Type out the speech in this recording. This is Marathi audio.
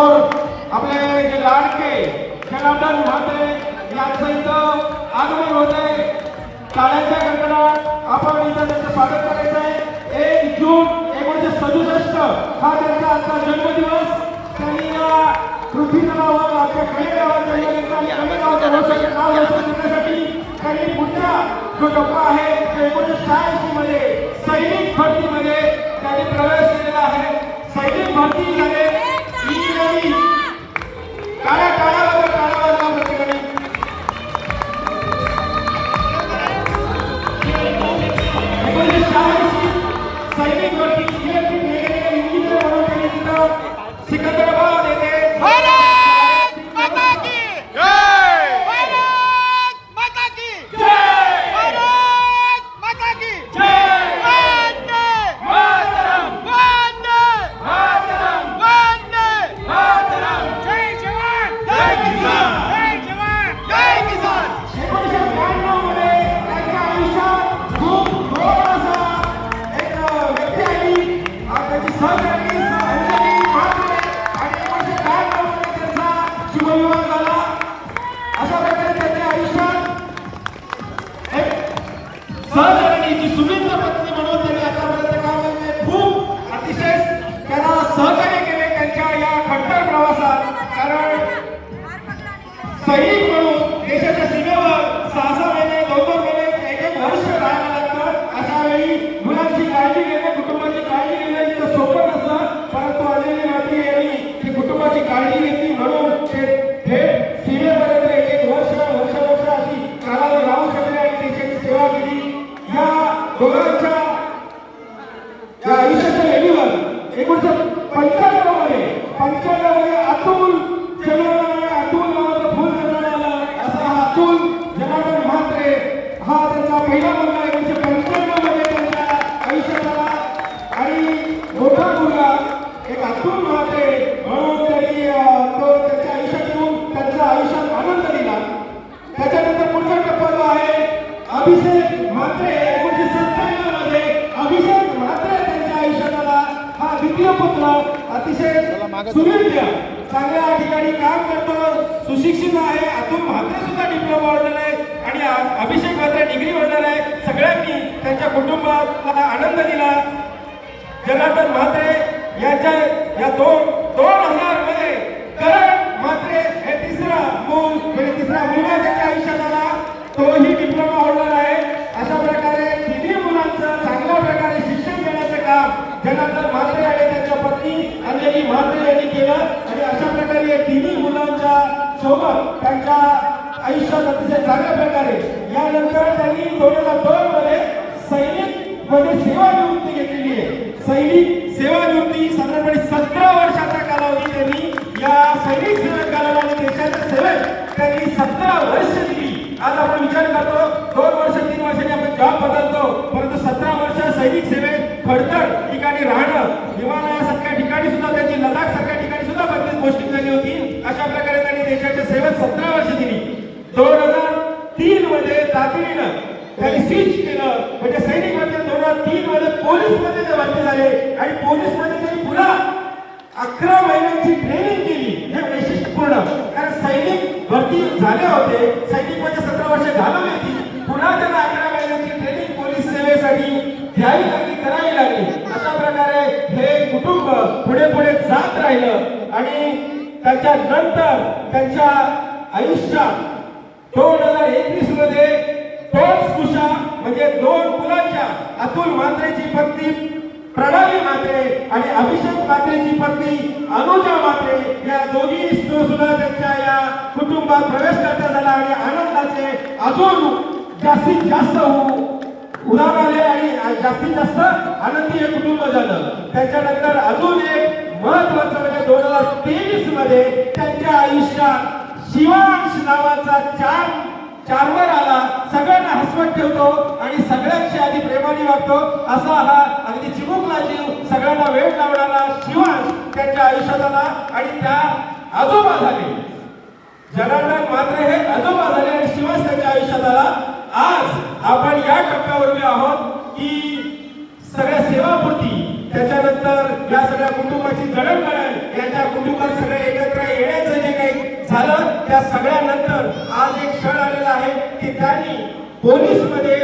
आपले जे लाडके जनार्दन म्हात्रे यांचं इथं आगमन होत आहे टाळ्यांच्या गणगणात आपण इथं त्यांचं स्वागत करायचं आहे एक जून एकोणीसशे सदुसष्ट हा त्यांचा आजचा जन्मदिवस. त्यांनी या पृथ्वी तलावर आपल्या खेडेगावात जन्मदिवस आणि नाव रोशन करण्यासाठी त्यांनी पुन्हा जो टप्पा आहे तो एकोणीसशे शहाऐंशी मध्ये सैनिक भरतीमध्ये त्यांनी प्रवेश केलेला आहे. सैनिक भरती झाले पुत्र अतिशय सुविद्य चांगल्या ठिकाणी काम करतो सुशिक्षित आहे. अतुल म्हात्रे सुद्धा डिप्लोमा ओढलेला आहे. आणि अभिषेक म्हात्रे डिग्री ओढलेला आहे. सगळ्यांनी त्यांच्या कुटुंबाला आनंद दिला. जनार्दन म्हात्रे यांच्या या दोन हजारमध्ये करण म्हात्रे हे तिसरा मूल म्हणजे तिसरा मुलगा त्यांच्या आयुष्यात आला तोही डिप्लोमा होणार आहे अशा प्रकारे तिन्ही मुलांचं चांगल्या प्रकारे शिक्षण देण्याचं काम जनार्दन म्हात्रे आणि त्यांच्या पत्नी अंजली म्हात्रे यांनी केलं आणि अशा प्रकारे या तिन्ही मुलांच्या सोबत त्यांच्या आयुष्यात अतिशय चांगल्या प्रकारे. यानंतर त्यांनी दोन हजार दोन मध्ये सैनिकमध्ये सेवानिवृत्ती घेतलेली आहे. सैनिक सेवा निवृत्ती साधारणपणे सतरा वर्षाचा कालावधी त्यांनी या सैनिक सेवेत घालवला आणि देशाच्या सेवेत त्यांनी सतरा वर्ष दिली. आज आपण विचार करतो दोन वर्ष तीन वर्षांनी आपण जॉब बदलतो परंतु सतरा वर्ष सैनिक सेवेत खडतर ठिकाणी राहणं हिमालयासारख्या ठिकाणी सुद्धा त्यांची लडाख सारख्या ठिकाणी सुद्धा बदलीत पोस्टिंग झाली होती अशा प्रकारे त्यांनी देशाच्या सेवेत सतरा वर्ष दिली दोन हजार तीन मध्ये तातडीनं त्यांनी स्विच केलं. म्हणजे सैनिकमध्ये दोन हजार तीन मध्ये पोलीसमध्ये ते भरती झाले. आणि पोलीसमध्ये त्यांनी पुन्हा अकरा महिन्यांची ट्रेनिंग केली. हे वैशिष्ट्यपूर्ण. कारण सैनिक भरती झाले होते. सैनिकमध्ये सतरा वर्ष घालवली होती. पुन्हा त्यांना अकरा महिन्यांची ट्रेनिंग पोलीस सेवेसाठी द्यावी लागली करावी लागली. अशा प्रकारे हे कुटुंब पुढे पुढे जात राहिलं. आणि त्याच्या नंतर त्यांच्या आयुष्यात दोन हजार एकवीसमध्ये दोन स्कुशा म्हणजे दोन मुलांच्या अतुल मात्रेची पत्नी प्रणाली मात्रे आणि अभिषेक मात्रेची पत्नी अनुजा मात्रे या दोघी सुद्धा त्यांच्या या कुटुंबात प्रवेश करता झाला आणि आनंदाचे अजून जास्तीत जास्त उदाहरण आले आणि जास्तीत जास्त आनंदी हे कुटुंब झालं. त्याच्यानंतर अजून एक महत्वाचं म्हणजे दोन हजार तेवीसमध्ये त्यांच्या आयुष्यात शिवांश नावाचा चार चारवर आला. सगळ्यांना हसवत ठेवतो आणि सगळ्यांशी आधी प्रेमाने वागतो. असा हा अगदी चिमुकला जीव सगळ्यांना वेळ लावणारा शिवांश त्यांच्या आयुष्यात आला आणि त्या आजोबा झाले. जनार्दन मात्र हे आजोबा कुटुंबात सगळे एकत्र येण्याचं जे काही झालं त्या सगळ्यानंतर आज एक क्षण आलेला आहे की त्यांनी पोलीसमध्ये